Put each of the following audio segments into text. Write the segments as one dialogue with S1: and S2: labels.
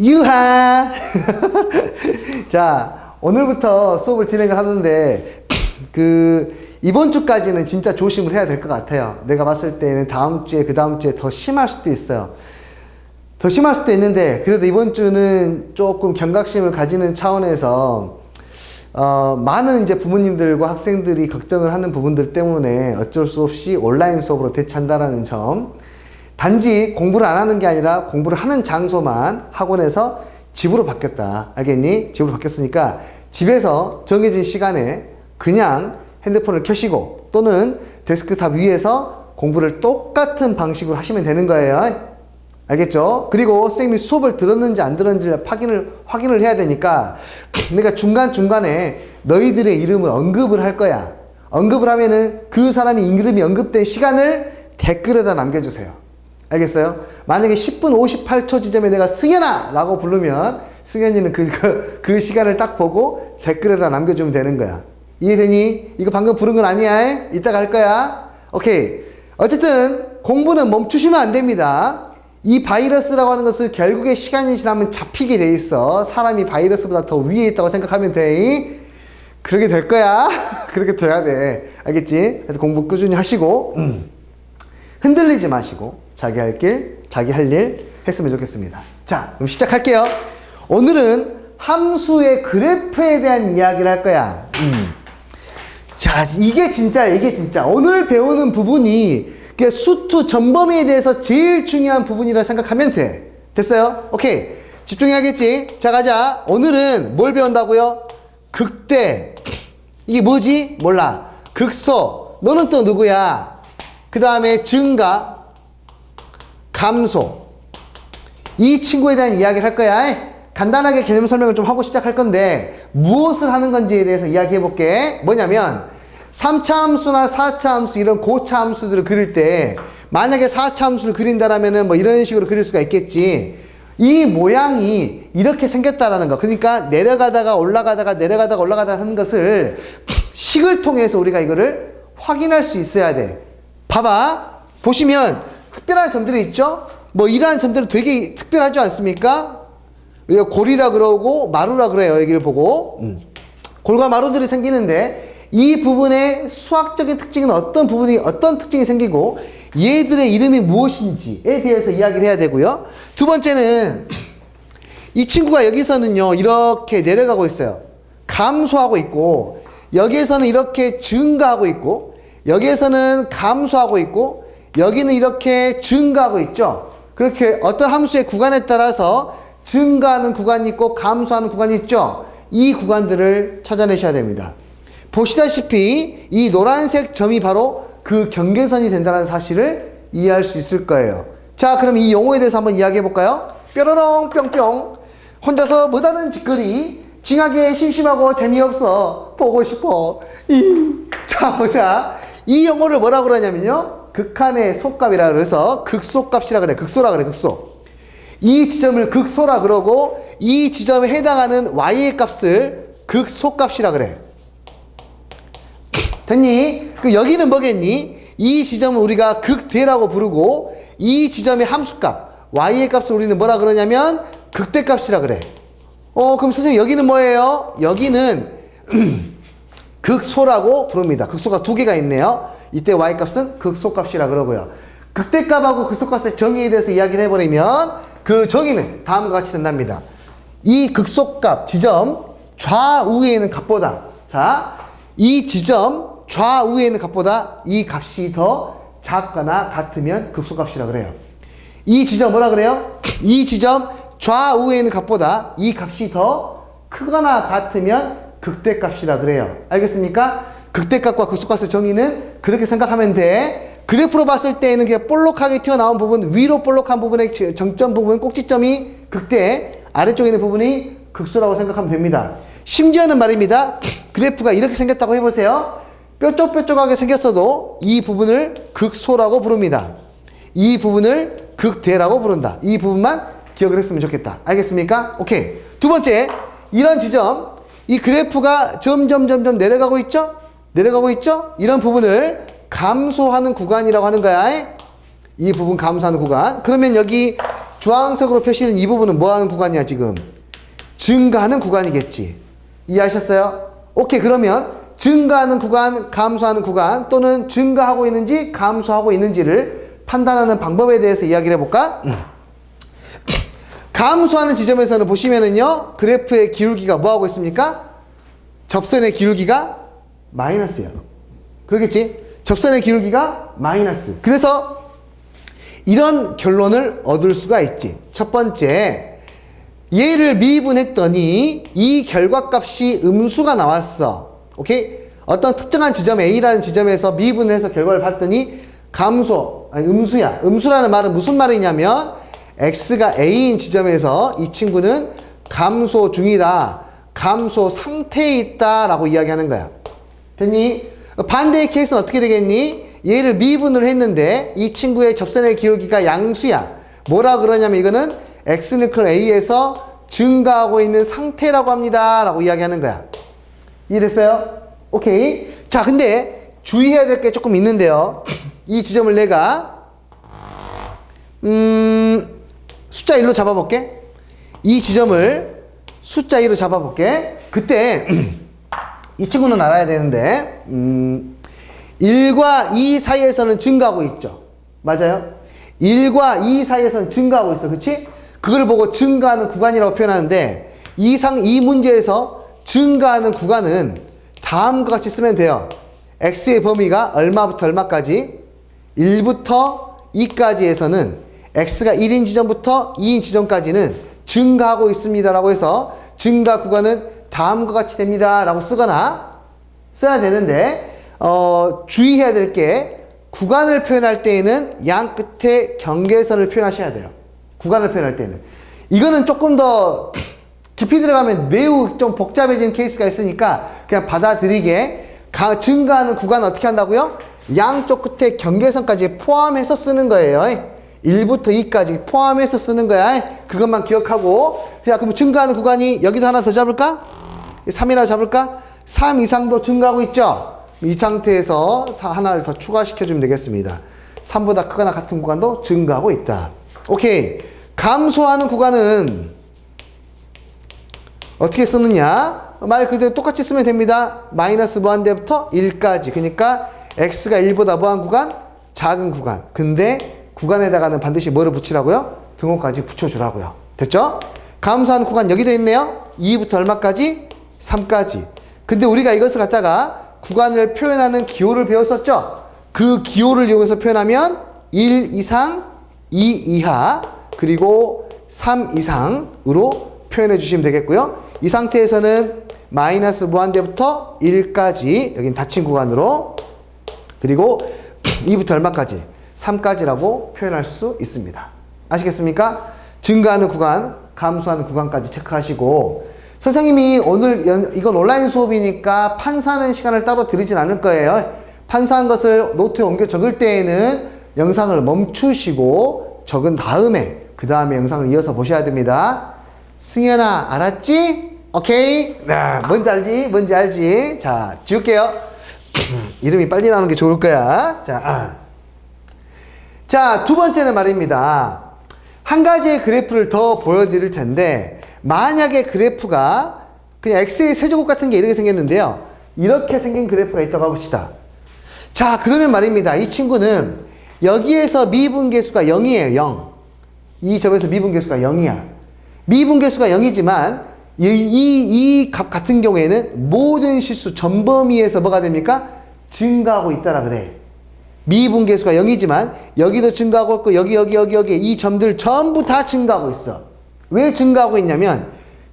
S1: 유하! 자, 오늘부터 수업을 진행을 하는데, 그, 이번 주까지는 진짜 조심을 해야 될 것 같아요. 내가 봤을 때는 다음 주에, 그 다음 주에 더 심할 수도 있어요. 더 심할 수도 있는데, 그래도 이번 주는 조금 경각심을 가지는 차원에서, 어, 많은 이제 부모님들과 학생들이 걱정을 하는 부분들 때문에 어쩔 수 없이 온라인 수업으로 대체한다라는 점. 단지 공부를 안 하는 게 아니라 공부를 하는 장소만 학원에서 집으로 바뀌었다. 알겠니? 집으로 바뀌었으니까 집에서 정해진 시간에 그냥 핸드폰을 켜시고 또는 데스크탑 위에서 공부를 똑같은 방식으로 하시면 되는 거예요. 알겠죠? 그리고 선생님이 수업을 들었는지 안 들었는지 확인을, 확인을 해야 되니까 내가 중간중간에 너희들의 이름을 언급을 할 거야. 언급을 하면은 그 사람이 이름이 언급된 시간을 댓글에다 남겨주세요. 알겠어요? 만약에 10분 58초 지점에 내가 승현아! 라고 부르면 승현이는 그, 그, 그 시간을 딱 보고 댓글에다 남겨주면 되는 거야. 이해되니? 이거 방금 부른 건 아니야? 이따가 할 거야. 오케이. 어쨌든 공부는 멈추시면 안 됩니다. 이 바이러스라고 하는 것은 결국에 시간이 지나면 잡히게 돼 있어. 사람이 바이러스보다 더 위에 있다고 생각하면 돼. 그렇게 될 거야. 그렇게 돼야 돼. 알겠지? 공부 꾸준히 하시고, 음. 흔들리지 마시고, 자기 할 길, 자기 할 일 했으면 좋겠습니다. 자, 그럼 시작할게요. 오늘은 함수의 그래프에 대한 이야기를 할 거야. 음. 자, 이게 진짜, 이게 진짜. 오늘 배우는 부분이 그 수투 전범위에 대해서 제일 중요한 부분이라 생각하면 돼. 됐어요? 오케이. 집중해야겠지? 자, 가자. 오늘은 뭘 배운다고요? 극대. 이게 뭐지? 몰라. 극소. 너는 또 누구야? 그 다음에 증가, 감소. 이 친구에 대한 이야기를 할 거야. 간단하게 개념 설명을 좀 하고 시작할 건데 무엇을 하는 건지에 대해서 이야기해 볼게. 뭐냐면 3차 함수나 4차 함수 이런 고차 함수들을 그릴 때 만약에 4차 함수를 그린다라면은 뭐 이런 식으로 그릴 수가 있겠지. 이 모양이 이렇게 생겼다라는 거. 그러니까 내려가다가 올라가다가 내려가다가 올라가다가 하는 것을 식을 통해서 우리가 이거를 확인할 수 있어야 돼. 봐봐. 보시면 특별한 점들이 있죠? 뭐 이러한 점들은 되게 특별하지 않습니까? 우리가 골이라 그러고 마루라 그래요. 여기를 보고. 음. 골과 마루들이 생기는데 이 부분의 수학적인 특징은 어떤 부분이 어떤 특징이 생기고 얘들의 이름이 무엇인지에 대해서 이야기를 해야 되고요. 두 번째는 이 친구가 여기서는요. 이렇게 내려가고 있어요. 감소하고 있고 여기에서는 이렇게 증가하고 있고 여기에서는 감소하고 있고 여기는 이렇게 증가하고 있죠. 그렇게 어떤 함수의 구간에 따라서 증가하는 구간이 있고 감소하는 구간이 있죠. 이 구간들을 찾아내셔야 됩니다. 보시다시피 이 노란색 점이 바로 그 경계선이 된다는 사실을 이해할 수 있을 거예요. 자, 그럼 이 용어에 대해서 한번 이야기해 볼까요? 뾰로롱 뿅뿅 혼자서 못하는 짓거리 징하게 심심하고 재미없어 보고 싶어 이. 자 보자 이 용어를 뭐라고 그러냐면요 극한의 속값이라 그래서 극소값이라 그래 극소라 그래 극소 이 지점을 극소라 그러고 이 지점에 해당하는 y의 값을 극소값이라 그래 됐니? 그 여기는 뭐겠니? 이 지점을 우리가 극대라고 부르고 이 지점의 함수값 y의 값을 우리는 뭐라 그러냐면 극대값이라 그래. 어 그럼 선생님 여기는 뭐예요? 여기는 극소라고 부릅니다. 극소가 두 개가 있네요. 이때 y 값은 극소값이라 그러고요. 극대값하고 극소값의 정의에 대해서 이야기를 해버리면 그 정의는 다음과 같이 된답니다. 이 극소값 지점 좌우에 있는 값보다 자 이 지점 좌우에 있는 값보다 이 값이 더 작거나 같으면 극소값이라 그래요. 이 지점 뭐라 그래요? 이 지점 좌우에 있는 값보다 이 값이 더 크거나 같으면 극대값이라 그래요. 알겠습니까? 극대값과 극소값의 정의는 그렇게 생각하면 돼. 그래프로 봤을 때에는 그냥 볼록하게 튀어나온 부분, 위로 볼록한 부분의 정점 부분, 꼭지점이 극대, 아래쪽에 있는 부분이 극소라고 생각하면 됩니다. 심지어는 말입니다. 그래프가 이렇게 생겼다고 해보세요. 뾰족뾰족하게 생겼어도 이 부분을 극소라고 부릅니다. 이 부분을 극대라고 부른다. 이 부분만 기억을 했으면 좋겠다. 알겠습니까? 오케이. 두 번째, 이런 지점, 이 그래프가 점점 점점 내려가고 있죠? 내려가고 있죠? 이런 부분을 감소하는 구간이라고 하는 거야. 이 부분 감소하는 구간. 그러면 여기 주황색으로 표시된 이 부분은 뭐 하는 구간이야, 지금? 증가하는 구간이겠지. 이해하셨어요? 오케이, 그러면 증가하는 구간, 감소하는 구간 또는 증가하고 있는지 감소하고 있는지를 판단하는 방법에 대해서 이야기를 해볼까? 음. 감소하는 지점에서는 보시면은요, 그래프의 기울기가 뭐 하고 있습니까? 접선의 기울기가 마이너스예요. 그러겠지? 접선의 기울기가 마이너스. 그래서 이런 결론을 얻을 수가 있지. 첫 번째, 얘를 미분했더니 이 결과값이 음수가 나왔어. 오케이? 어떤 특정한 지점 A라는 지점에서 미분을 해서 결과를 봤더니 감소, 아니 음수야. 음수라는 말은 무슨 말이냐면 X가 A인 지점에서 이 친구는 감소 중이다. 감소 상태에 있다라고 이야기하는 거야. 됐니? 반대의 케이스는 어떻게 되겠니? 얘를 미분을 했는데 이 친구의 접선의 기울기가 양수야. 뭐라 그러냐면 이거는 x는 큰 a에서 증가하고 있는 상태라고 합니다. 라고 이야기하는 거야. 이해됐어요? 오케이. 자, 근데 주의해야 될 게 조금 있는데요. 이 지점을 내가 음, 숫자 1로 잡아볼게. 이 지점을 숫자 1로 잡아볼게. 그때 이 친구는 알아야 되는데 음, 1과 2 사이에서는 증가하고 있죠. 맞아요? 1과 2 사이에서는 증가하고 있어. 그치? 그걸 보고 증가하는 구간이라고 표현하는데 이상 이 문제에서 증가하는 구간은 다음과 같이 쓰면 돼요. x의 범위가 얼마부터 얼마까지? 1부터 2까지에서는 x가 1인 지점부터 2인 지점까지는 증가하고 있습니다라고 해서 증가 구간은 다음과 같이 됩니다. 라고 쓰거나 써야 되는데, 어, 주의해야 될 게, 구간을 표현할 때에는 양 끝에 경계선을 표현하셔야 돼요. 구간을 표현할 때는. 이거는 조금 더 깊이 들어가면 매우 좀 복잡해진 케이스가 있으니까 그냥 받아들이게 가, 증가하는 구간은 어떻게 한다고요? 양쪽 끝에 경계선까지 포함해서 쓰는 거예요. 1부터 2까지 포함해서 쓰는 거야. 그것만 기억하고. 자, 그럼 증가하는 구간이 여기도 하나 더 잡을까? 3이나 잡을까? 3 이상도 증가하고 있죠? 이 상태에서 하나를 더 추가시켜주면 되겠습니다. 3보다 크거나 같은 구간도 증가하고 있다. 오케이. 감소하는 구간은 어떻게 쓰느냐? 말 그대로 똑같이 쓰면 됩니다. 마이너스 무한대부터 1까지. 그러니까 x가 1보다 무한 구간, 작은 구간. 근데 구간에다가는 반드시 뭐를 붙이라고요? 등호까지 붙여주라고요. 됐죠? 감소하는 구간 여기도 있네요. 2부터 얼마까지? 3까지. 근데 우리가 이것을 갖다가 구간을 표현하는 기호를 배웠었죠? 그 기호를 이용해서 표현하면 1 이상, 2 이하, 그리고 3 이상으로 표현해 주시면 되겠고요. 이 상태에서는 마이너스 무한대부터 1까지, 여긴 닫힌 구간으로, 그리고 2부터 얼마까지? 3까지라고 표현할 수 있습니다. 아시겠습니까? 증가하는 구간, 감소하는 구간까지 체크하시고, 선생님이 오늘 연, 이건 온라인 수업이니까 판사하는 시간을 따로 드리진 않을 거예요. 판사한 것을 노트에 옮겨 적을 때에는 영상을 멈추시고 적은 다음에 그 다음에 영상을 이어서 보셔야 됩니다. 승현아 알았지? 오케이? 네, 뭔지 알지? 뭔지 알지? 자, 지울게요. 이름이 빨리 나오는 게 좋을 거야. 자, 아. 자, 두 번째는 말입니다. 한 가지의 그래프를 더 보여드릴 텐데, 만약에 그래프가 그냥 x의 세제곱 같은 게 이렇게 생겼는데요. 이렇게 생긴 그래프가 있다고 해봅시다. 자, 그러면 말입니다. 이 친구는 여기에서 미분계수가 0이에요. 0. 이 점에서 미분계수가 0이야. 미분계수가 0이지만 이, 이, 이 값 같은 경우에는 모든 실수 전범위에서 뭐가 됩니까? 증가하고 있다라 그래. 미분계수가 0이지만 여기도 증가하고 있고 여기 여기 여기 여기 이 점들 전부 다 증가하고 있어. 왜 증가하고 있냐면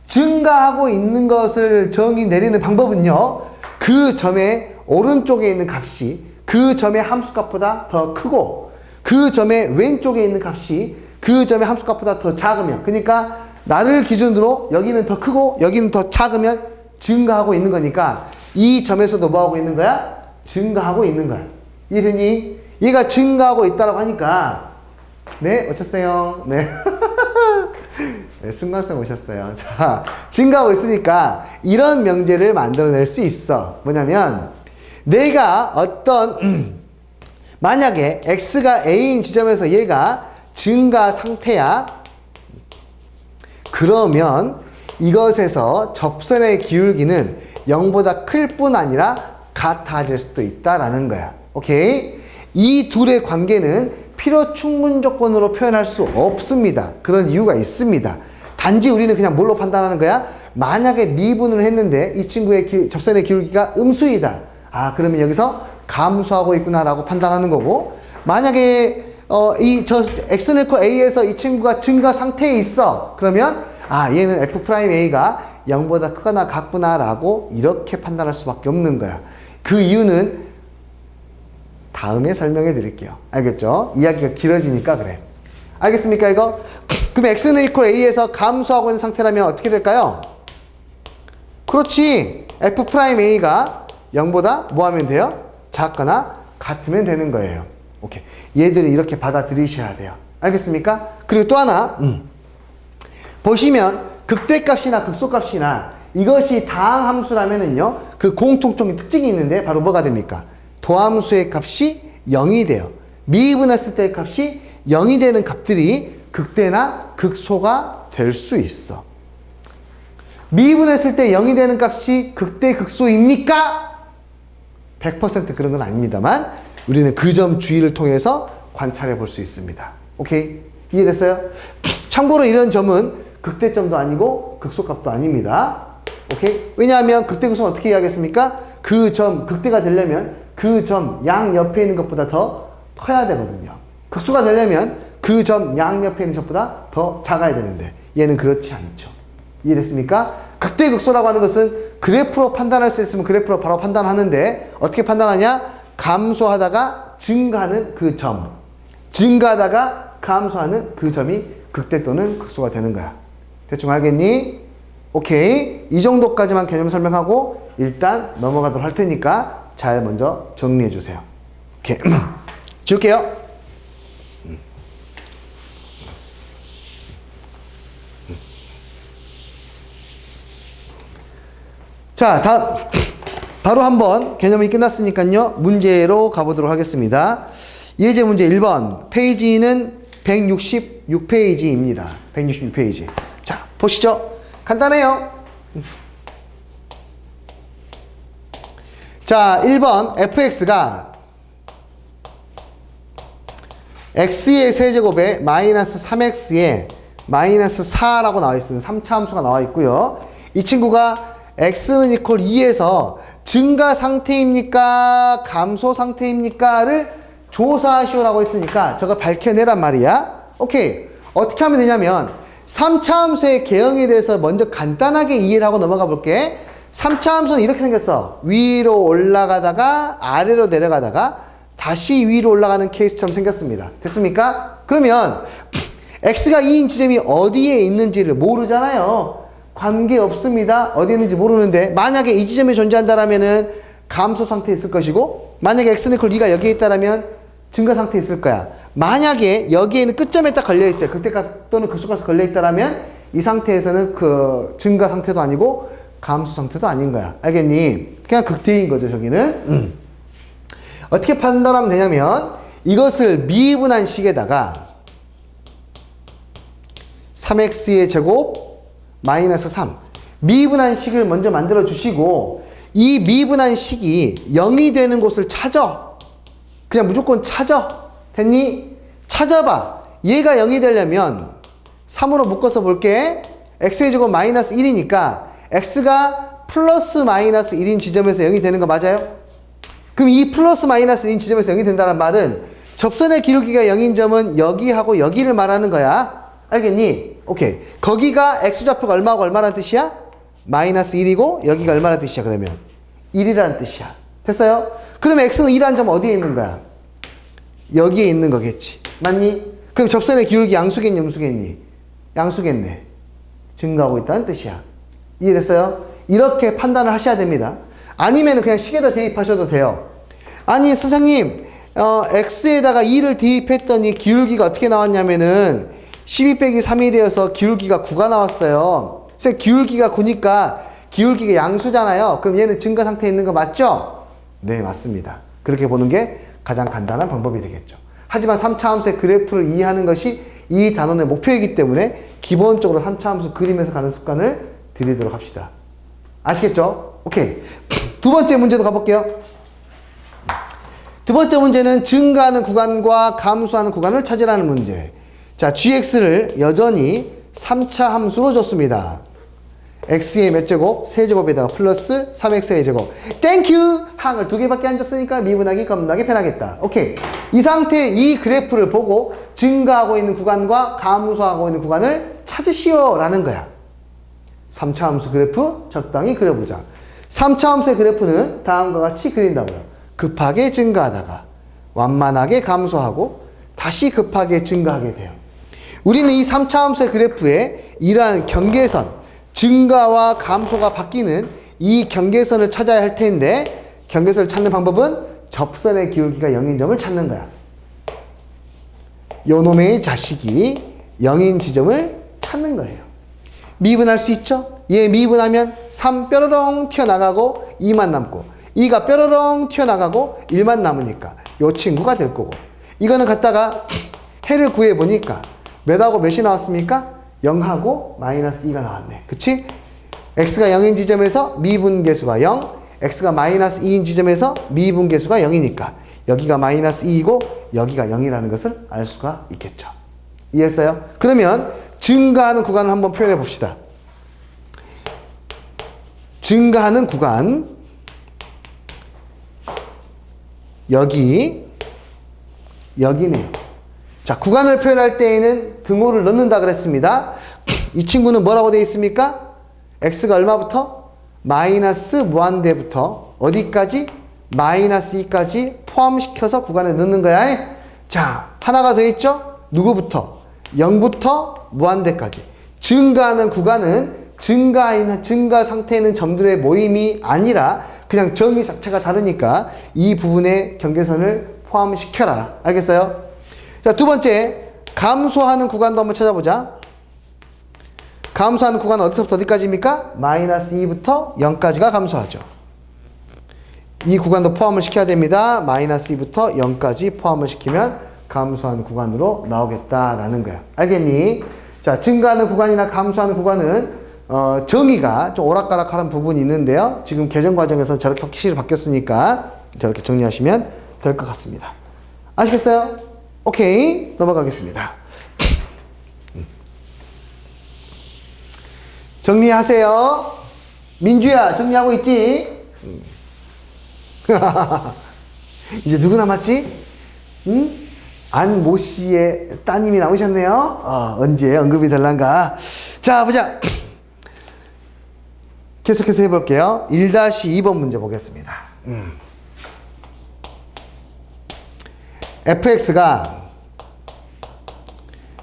S1: 증가하고 있는 것을 정의 내리는 방법은요. 그 점의 오른쪽에 있는 값이 그 점의 함수값보다 더 크고 그 점의 왼쪽에 있는 값이 그 점의 함수값보다 더 작으면 그러니까 나를 기준으로 여기는 더 크고 여기는 더 작으면 증가하고 있는 거니까 이 점에서도 뭐 하고 있는 거야? 증가하고 있는 거야. 이해되니? 얘가 증가하고 있다고 하니까 네 어쩌세요? 네. 네, 승관쌤 오셨어요. 자, 증가하고 있으니까 이런 명제를 만들어낼 수 있어. 뭐냐면, 내가 어떤, 음, 만약에 x가 a인 지점에서 얘가 증가 상태야. 그러면 이것에서 접선의 기울기는 0보다 클 뿐 아니라 같아질 수도 있다라는 거야. 오케이? 이 둘의 관계는 필요 충분 조건으로 표현할 수 없습니다. 그런 이유가 있습니다. 단지 우리는 그냥 뭘로 판단하는 거야? 만약에 미분을 했는데 이 친구의 기, 접선의 기울기가 음수이다. 아, 그러면 여기서 감소하고 있구나라고 판단하는 거고, 만약에 어, 이 저 x는 코 a에서 이 친구가 증가 상태에 있어. 그러면 아, 얘는 f 프라임 a가 0보다 크거나 같구나라고 이렇게 판단할 수밖에 없는 거야. 그 이유는 다음에 설명해 드릴게요. 알겠죠? 이야기가 길어지니까 그래. 알겠습니까, 이거? 그럼 x는 이퀄 a에서 감소하고 있는 상태라면 어떻게 될까요? 그렇지. f 프라임 a가 0보다 뭐 하면 돼요? 작거나 같으면 되는 거예요. 오케이. 얘들을 이렇게 받아들이셔야 돼요. 알겠습니까? 그리고 또 하나, 음. 보시면 극대값이나 극소값이나 이것이 다항 함수라면은요, 그 공통적인 특징이 있는데 바로 뭐가 됩니까? 도함수의 값이 0이 돼요. 미분했을 때의 값이 0이 되는 값들이 극대나 극소가 될 수 있어. 미분했을 때 0이 되는 값이 극대 극소입니까? 100% 그런 건 아닙니다만 우리는 그 점 주의를 통해서 관찰해 볼 수 있습니다. 오케이? 이해됐어요? 참고로 이런 점은 극대점도 아니고 극소값도 아닙니다. 오케이? 왜냐하면 극대 극소는 어떻게 이해하겠습니까? 그 점 극대가 되려면 그 점 양 옆에 있는 것보다 더 커야 되거든요. 극소가 되려면 그 점 양 옆에 있는 것보다 더 작아야 되는데 얘는 그렇지 않죠. 이해됐습니까? 극대 극소라고 하는 것은 그래프로 판단할 수 있으면 그래프로 바로 판단하는데 어떻게 판단하냐? 감소하다가 증가하는 그 점. 증가하다가 감소하는 그 점이 극대 또는 극소가 되는 거야. 대충 알겠니? 오케이. 이 정도까지만 개념 설명하고 일단 넘어가도록 할 테니까 잘 먼저 정리해 주세요. 오케이. 지울게요. 자, 다, 바로 한번 개념이 끝났으니까요. 문제로 가보도록 하겠습니다. 예제 문제 1번. 페이지는 166페이지입니다. 166페이지. 자, 보시죠. 간단해요. 자, 1번 fx가 x의 세제곱에 마이너스 3x에 마이너스 4라고 나와 있습니다. 3차 함수가 나와 있고요. 이 친구가 x는 이퀄 2에서 증가 상태입니까? 감소 상태입니까?를 조사하시오라고 했으니까 저거 밝혀내란 말이야. 오케이. 어떻게 하면 되냐면 3차 함수의 개형에 대해서 먼저 간단하게 이해를 하고 넘어가 볼게. 3차 함수는 이렇게 생겼어. 위로 올라가다가 아래로 내려가다가 다시 위로 올라가는 케이스처럼 생겼습니다. 됐습니까? 그러면 x가 2인 지점이 어디에 있는지를 모르잖아요. 관계 없습니다. 어디 있는지 모르는데 만약에 이 지점에 존재한다라면은 감소 상태에 있을 것이고 만약에 x는 이퀄 2가 여기에 있다라면 증가 상태에 있을 거야. 만약에 여기에는 끝점에 딱 걸려 있어요. 극대값 또는 극소값이 걸려 있다라면 이 상태에서는 그 증가 상태도 아니고 감소 상태도 아닌 거야. 알겠니? 그냥 극대인 거죠, 저기는. 음. 어떻게 판단하면 되냐면 이것을 미분한 식에다가 3x의 제곱 마이너스 3 미분한 식을 먼저 만들어 주시고 이 미분한 식이 0이 되는 곳을 찾아 그냥 무조건 찾아 됐니? 찾아봐 얘가 0이 되려면 3으로 묶어서 볼게 x의 제곱 마이너스 1이니까 x가 플러스 마이너스 1인 지점에서 0이 되는 거 맞아요? 그럼 이 플러스 마이너스 1인 지점에서 0이 된다는 말은 접선의 기울기가 0인 점은 여기하고 여기를 말하는 거야. 알겠니? 오케이. 거기가 x좌표가 얼마고 얼마라는 뜻이야? 마이너스 1이고 여기가 얼마라는 뜻이야 그러면? 1이라는 뜻이야. 됐어요? 그러면 x는 2라는 점 어디에 있는 거야? 여기에 있는 거겠지. 맞니? 그럼 접선의 기울기 양수겠니 음수겠니? 양수겠네. 증가하고 있다는 뜻이야. 이해됐어요? 이렇게 판단을 하셔야 됩니다. 아니면 그냥 식에다 대입하셔도 돼요. 아니, 선생님, 어, x에다가 2를 대입했더니 기울기가 어떻게 나왔냐면은 12 빼기 3이 되어서 기울기가 9가 나왔어요. 그래서 기울기가 9니까 기울기가 양수잖아요. 그럼 얘는 증가 상태에 있는 거 맞죠? 네, 맞습니다. 그렇게 보는 게 가장 간단한 방법이 되겠죠. 하지만 3차 함수의 그래프를 이해하는 것이 이 단원의 목표이기 때문에 기본적으로 3차 함수 그리면서 가는 습관을 들이도록 합시다. 아시겠죠? 오케이. 두 번째 문제도 가볼게요. 두 번째 문제는 증가하는 구간과 감소하는 구간을 찾으라는 문제. 자, gx를 여전히 3차 함수로 줬습니다. x의 몇 제곱? 세제곱에다가 플러스 3x의 제곱. 땡큐! 항을 두 개밖에 안 줬으니까 미분하기 겁나게 편하겠다. 오케이. 이 상태 이 그래프를 보고 증가하고 있는 구간과 감소하고 있는 구간을 찾으시오. 라는 거야. 3차 함수 그래프 적당히 그려보자. 3차 함수의 그래프는 다음과 같이 그린다고요. 급하게 증가하다가 완만하게 감소하고 다시 급하게 증가하게 돼요. 우리는 이 3차 함수의 그래프에 이러한 경계선, 증가와 감소가 바뀌는 이 경계선을 찾아야 할 텐데 경계선을 찾는 방법은 접선의 기울기가 0인 점을 찾는 거야. 요놈의 자식이 0인 지점을 찾는 거예요. 미분할 수 있죠? 얘 미분하면 3 뾰로롱 튀어나가고 2만 남고 2가 뾰로롱 튀어나가고 1만 남으니까 요 친구가 될 거고 이거는 갖다가 해를 구해 보니까 몇하고 몇이 나왔습니까? 0하고 마이너스 2가 나왔네. 그치? x가 0인 지점에서 미분계수가 0, x가 마이너스 2인 지점에서 미분계수가 0이니까 여기가 마이너스 2이고 여기가 0이라는 것을 알 수가 있겠죠. 이해했어요? 그러면 증가하는 구간을 한번 표현해 봅시다. 증가하는 구간 여기 여기네요. 자, 구간을 표현할 때에는 등호를 넣는다 그랬습니다. 이 친구는 뭐라고 되어 있습니까? x가 얼마부터? 마이너스 무한대부터 어디까지? 마이너스 2까지 포함시켜서 구간에 넣는 거야. 자, 하나가 더 있죠? 누구부터? 0부터 무한대까지. 증가하는 구간은 증가인, 증가 상태에 있는 점들의 모임이 아니라 그냥 정의 자체가 다르니까 이 부분의 경계선을 포함시켜라. 알겠어요? 자, 두 번째, 감소하는 구간도 한번 찾아보자. 감소하는 구간은 어디서부터 어디까지입니까? 마이너스 2부터 0까지가 감소하죠. 이 구간도 포함을 시켜야 됩니다. 마이너스 2부터 0까지 포함을 시키면 감소하는 구간으로 나오겠다라는 거야. 알겠니? 자, 증가하는 구간이나 감소하는 구간은 어, 정의가 좀 오락가락하는 부분이 있는데요. 지금 개정 과정에서 저렇게 확실히 바뀌었으니까 저렇게 정리하시면 될 것 같습니다. 아시겠어요? 오케이. 넘어가겠습니다. 정리하세요. 민주야, 정리하고 있지? 이제 누구 남았지? 응? 안모 씨의 따님이 나오셨네요. 어, 언제 언급이 될란가? 자, 보자. 계속해서 해볼게요. 1-2번 문제 보겠습니다. 음. fx가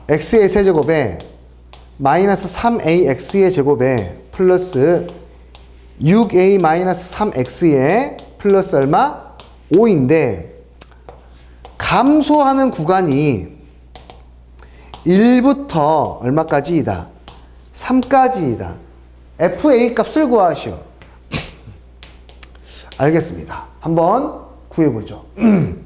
S1: x의 세제곱에 마이너스 3ax의 제곱에 플러스 6a 마이너스 3x의 플러스 얼마? 5인데 감소하는 구간이 1부터 얼마까지이다? 3까지이다. FA 값을 구하시오. 알겠습니다. 한번 구해보죠.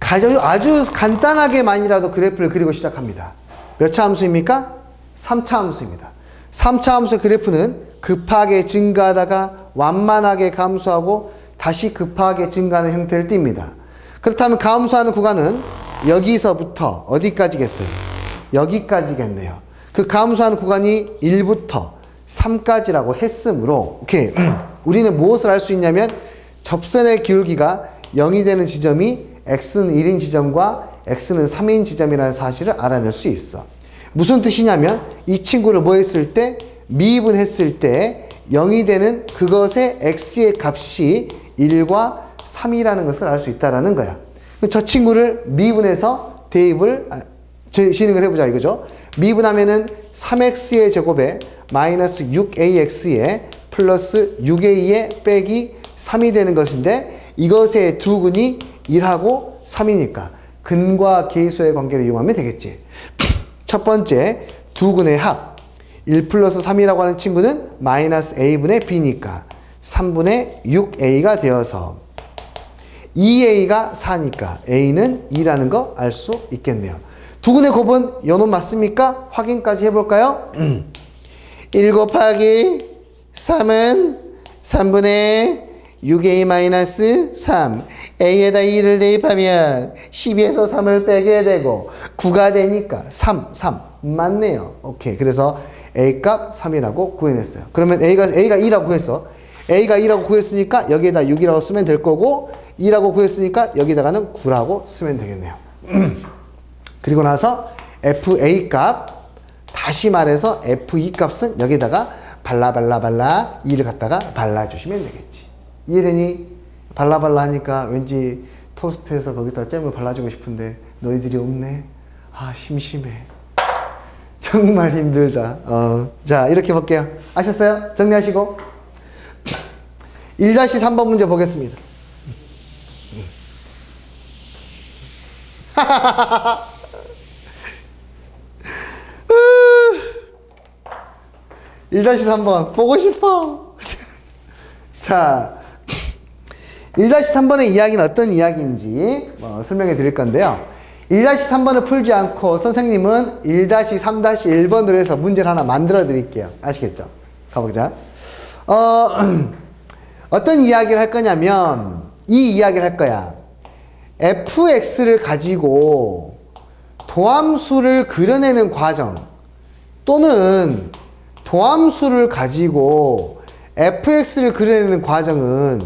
S1: 아주, 아주 간단하게만이라도 그래프를 그리고 시작합니다. 몇 차 함수입니까? 3차 함수입니다. 3차 함수 그래프는 급하게 증가하다가 완만하게 감소하고 다시 급하게 증가하는 형태를 띱니다. 그렇다면 감소하는 구간은 여기서부터 어디까지겠어요? 여기까지겠네요. 그 감소하는 구간이 1부터 3까지라고 했으므로 오케이. 우리는 무엇을 할수 있냐면 접선의 기울기가 0이 되는 지점이 x는 1인 지점과 x는 3인 지점이라는 사실을 알아낼 수 있어. 무슨 뜻이냐면 이 친구를 뭐 했을 때 미분했을 때 0이 되는 그것의 x의 값이 1과 3이라는 것을 알 수 있다라는 거야. 저 친구를 미분해서 대입을 아, 진행을 해보자 이거죠. 미분하면은 3x의 제곱에 마이너스 6ax에 플러스 6a에 빼기 3이 되는 것인데 이것의 두 근이 1하고 3이니까 근과 계수의 관계를 이용하면 되겠지. 첫 번째 두 근의 합. 1 플러스 3이라고 하는 친구는 마이너스 a분의 b니까 3분의 6a가 되어서 2a가 4니까 a는 2라는 거 알 수 있겠네요. 두근의 곱은 요놈 맞습니까? 확인까지 해볼까요? 1 곱하기 3은 3분의 6a 마이너스 3 a에다 2를 대입하면 12에서 3을 빼게 되고 9가 되니까 3 3 맞네요. 오케이. 그래서 a 값 3이라고 구해냈어요. 그러면 a가 a가 2라고 구했어 a가 2라고 구했으니까 여기에다 6이라고 쓰면 될 거고 2라고 구했으니까 여기다가는 9라고 쓰면 되겠네요. 그리고 나서 fa 값 다시 말해서 f2 값은 여기다가 발라 발라 발라 2를 갖다가 발라 주시면 되겠지. 이해되니? 발라 발라 하니까 왠지 토스트해서 거기다 잼을 발라주고 싶은데 너희들이 없네. 아 심심해. 정말 힘들다. 어, 자 이렇게 볼게요. 아셨어요? 정리하시고 1-3번 문제 보겠습니다 1-3번 보고 싶어. 자, 1-3번의 이야기는 어떤 이야기인지 어, 설명해 드릴 건데요. 1-3번을 풀지 않고 선생님은 1-3-1번으로 해서 문제를 하나 만들어 드릴게요. 아시겠죠? 가보자. 어, 어떤 이야기를 할 거냐면 이 이야기를 할 거야. fx를 가지고 도함수를 그려내는 과정 또는 도함수를 가지고 fx를 그려내는 과정은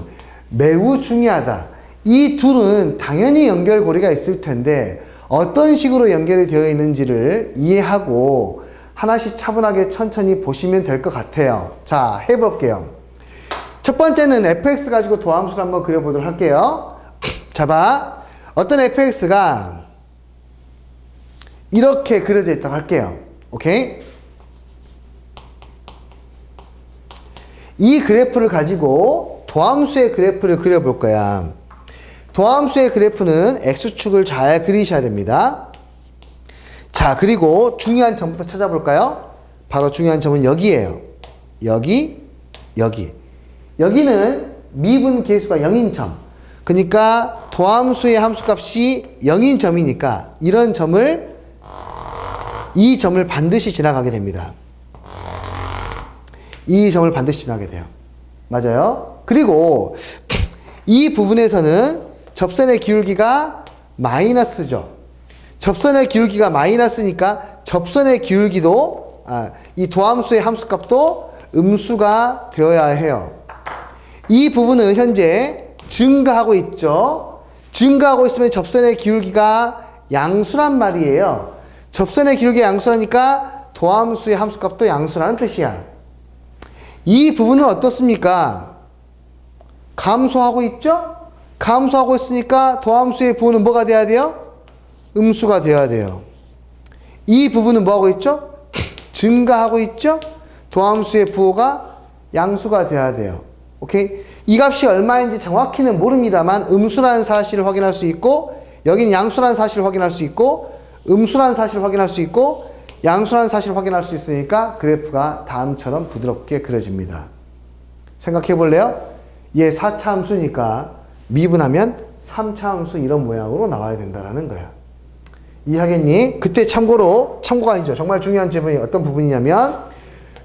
S1: 매우 중요하다. 이 둘은 당연히 연결고리가 있을 텐데 어떤 식으로 연결이 되어 있는지를 이해하고 하나씩 차분하게 천천히 보시면 될 것 같아요. 자, 해볼게요. 첫 번째는 fx 가지고 도함수를 한번 그려보도록 할게요. 자, 봐. 어떤 fx가 이렇게 그려져 있다고 할게요. 오케이? 이 그래프를 가지고 도함수의 그래프를 그려볼 거야. 도함수의 그래프는 x축을 잘 그리셔야 됩니다. 자, 그리고 중요한 점부터 찾아볼까요? 바로 중요한 점은 여기에요. 여기, 여기. 여기는 미분 계수가 0인 점. 그러니까 도함수의 함수값이 0인 점이니까 이런 점을 이 점을 반드시 지나가게 됩니다. 이 점을 반드시 지나게 돼요. 맞아요? 그리고 이 부분에서는 접선의 기울기가 마이너스죠. 접선의 기울기가 마이너스니까 접선의 기울기도 아, 이 도함수의 함수값도 음수가 되어야 해요. 이 부분은 현재 증가하고 있죠. 증가하고 있으면 접선의 기울기가 양수란 말이에요. 접선의 기울기가 양수라니까 도함수의 함수값도 양수라는 뜻이야. 이 부분은 어떻습니까? 감소하고 있죠? 감소하고 있으니까 도함수의 부호는 뭐가 돼야 돼요? 음수가 되어야 돼요. 이 부분은 뭐하고 있죠? 증가하고 있죠? 도함수의 부호가 양수가 돼야 돼요. 오케이? 이 값이 얼마인지 정확히는 모릅니다만 음수라는 사실을 확인할 수 있고 여기는 양수라는 사실을 확인할 수 있고 음수라는 사실을 확인할 수 있고 양수라는 사실을 확인할 수 있으니까 그래프가 다음처럼 부드럽게 그려집니다. 생각해 볼래요? 얘 4차 함수니까 미분하면 3차 함수 이런 모양으로 나와야 된다는 거야. 이해하겠니? 그때 참고로, 참고가 아니죠. 정말 중요한 지점이 어떤 부분이냐면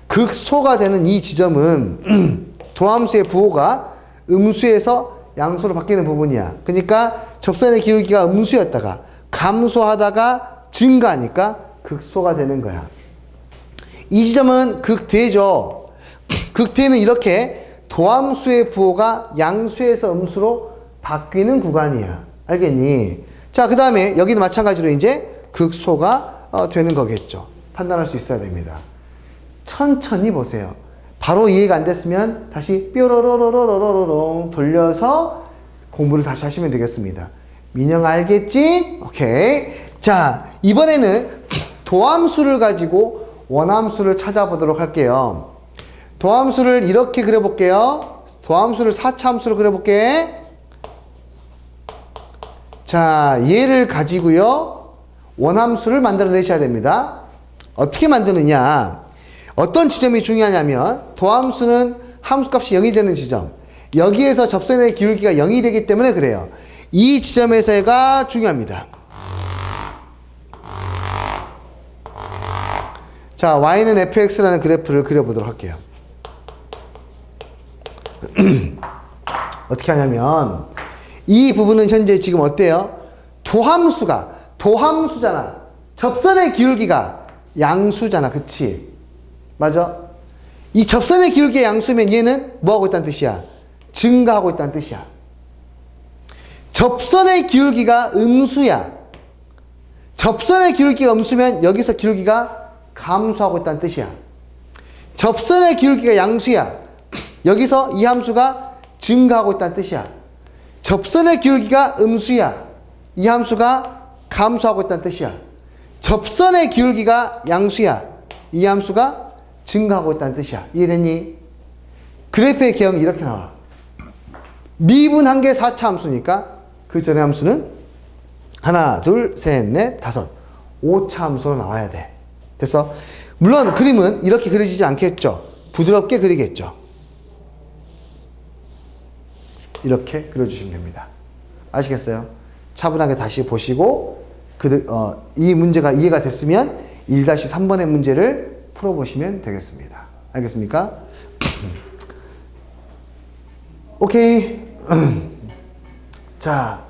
S1: 극소가 되는 이 지점은 도함수의 부호가 음수에서 양수로 바뀌는 부분이야. 그러니까 접선의 기울기가 음수였다가 감소하다가 증가하니까 극소가 되는 거야. 이 지점은 극대죠. 극대는 이렇게 도함수의 부호가 양수에서 음수로 바뀌는 구간이야. 알겠니? 자, 그 다음에 여기도 마찬가지로 이제 극소가 어, 되는 거겠죠. 판단할 수 있어야 됩니다. 천천히 보세요. 바로 이해가 안 됐으면 다시 뾰로로로로로로롱 돌려서 공부를 다시 하시면 되겠습니다. 민영 알겠지? 오케이. 자, 이번에는 도함수를 가지고 원함수를 찾아보도록 할게요. 도함수를 이렇게 그려볼게요. 도함수를 4차 함수로 그려볼게. 자, 얘를 가지고요. 원함수를 만들어내셔야 됩니다. 어떻게 만드느냐. 어떤 지점이 중요하냐면 도함수는 함수값이 0이 되는 지점. 여기에서 접선의 기울기가 0이 되기 때문에 그래요. 이 지점에서가 중요합니다. 자, y는 fx라는 그래프를 그려보도록 할게요. 어떻게 하냐면 이 부분은 현재 지금 어때요? 도함수가 도함수잖아. 접선의 기울기가 양수잖아. 그치? 맞아? 이 접선의 기울기의 양수면 얘는 뭐하고 있다는 뜻이야? 증가하고 있다는 뜻이야. 접선의 기울기가 음수야. 접선의 기울기가 음수면 여기서 기울기가 감소하고 있다는 뜻이야. 접선의 기울기가 양수야. 여기서 이 함수가 증가하고 있다는 뜻이야. 접선의 기울기가 음수야. 이 함수가 감소하고 있다는 뜻이야. 접선의 기울기가 양수야. 이 함수가 증가하고 있다는 뜻이야. 이해됐니? 그래프의 개형이 이렇게 나와. 미분 한개 4차 함수니까 그 전의 함수는 하나, 둘, 셋, 넷, 다섯. 5차 함수로 나와야 돼. 됐어? 물론 그림은 이렇게 그려지지 않겠죠. 부드럽게 그리겠죠. 이렇게 그려주시면 됩니다. 아시겠어요? 차분하게 다시 보시고 그, 어, 이 문제가 이해가 됐으면 1-3번의 문제를 풀어보시면 되겠습니다. 알겠습니까? 오케이. 자,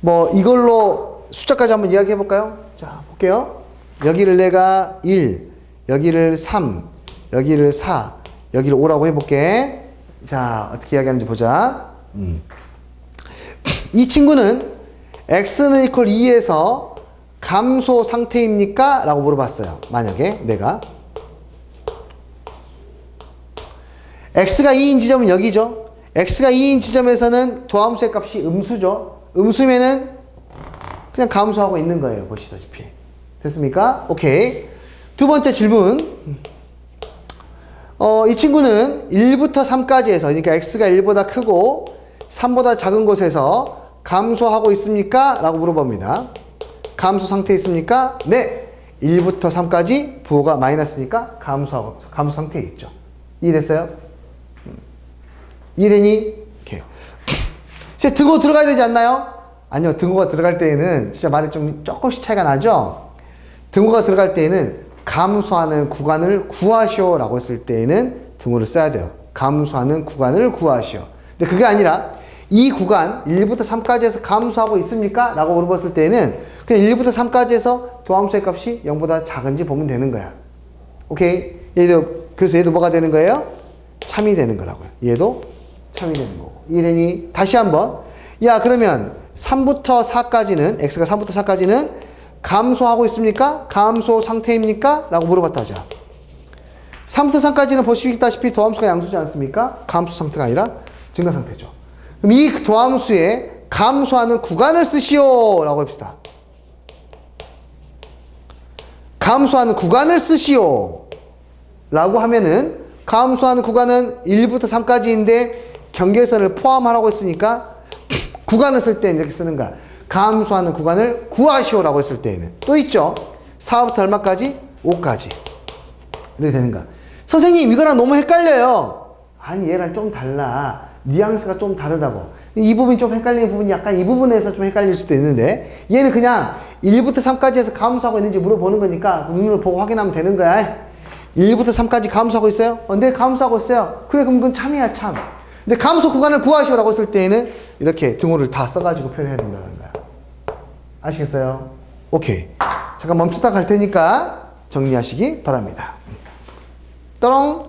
S1: 뭐 이걸로 숫자까지 한번 이야기해 볼까요? 자, 볼게요. 여기를 내가 1, 여기를 3, 여기를 4, 여기를 5라고 해볼게. 자, 어떻게 이야기하는지 보자. 음. 이 친구는 x는 이퀄 2에서 감소 상태입니까? 라고 물어봤어요. 만약에 내가 x가 2인 지점은 여기죠. x가 2인 지점에서는 도함수의 값이 음수죠. 음수면은 그냥 감소하고 있는 거예요. 보시다시피. 됐습니까? 오케이. 두 번째 질문. 어, 이 친구는 1부터 3까지에서, 그러니까 x가 1보다 크고 3보다 작은 곳에서 감소하고 있습니까? 라고 물어봅니다. 감소 상태에 있습니까? 네. 1부터 3까지 부호가 마이너스니까 감소하고, 감소 상태에 있죠. 이해됐어요? 음. 이해되니? 오케이. 이제 등호 들어가야 되지 않나요? 아니요. 등호가 들어갈 때에는 진짜 말이 좀 조금씩 차이가 나죠? 등호가 들어갈 때에는 감소하는 구간을 구하시오 라고 했을 때에는 등호를 써야 돼요. 감소하는 구간을 구하시오. 근데 그게 아니라 이 구간 1부터 3까지 해서 감소하고 있습니까? 라고 물어봤을 때는 그냥 1부터 3까지 해서 도함수의 값이 0보다 작은지 보면 되는 거야. 오케이? 얘도, 그래서 얘도 뭐가 되는 거예요? 참이 되는 거라고요. 얘도 참이 되는 거고. 이해되니? 다시 한번. 야, 그러면 3부터 4까지는, x가 3부터 4까지는 감소하고 있습니까? 감소 상태입니까? 라고 물어봤다 하자. 3부터 3까지는 보시다시피 도함수가 양수지 않습니까? 감소 상태가 아니라 증가 상태죠. 그럼 이 도함수에 감소하는 구간을 쓰시오 라고 합시다. 감소하는 구간을 쓰시오 라고 하면은 감소하는 구간은 1부터 3까지인데 경계선을 포함하라고 했으니까 구간을 쓸때 이렇게 쓰는 거야. 감소하는 구간을 구하시오 라고 했을 때에는 또 있죠. 4부터 얼마까지? 5까지. 이렇게 되는 거야. 선생님 이거랑 너무 헷갈려요. 아니 얘랑 좀 달라. 뉘앙스가 좀 다르다고. 이 부분이 좀 헷갈리는 부분이 약간 이 부분에서 좀 헷갈릴 수도 있는데 얘는 그냥 1부터 3까지 해서 감소하고 있는지 물어보는 거니까 눈으로 보고 확인하면 되는 거야. 1부터 3까지 감소하고 있어요? 어, 네, 감소하고 있어요. 그래, 그럼 그건 참이야, 참. 근데 감소 구간을 구하시오라고 했을 때에는 이렇게 등호를 다 써가지고 표현해야 된다는 거야. 아시겠어요? 오케이. 잠깐 멈췄다 갈 테니까 정리하시기 바랍니다. 떠롱.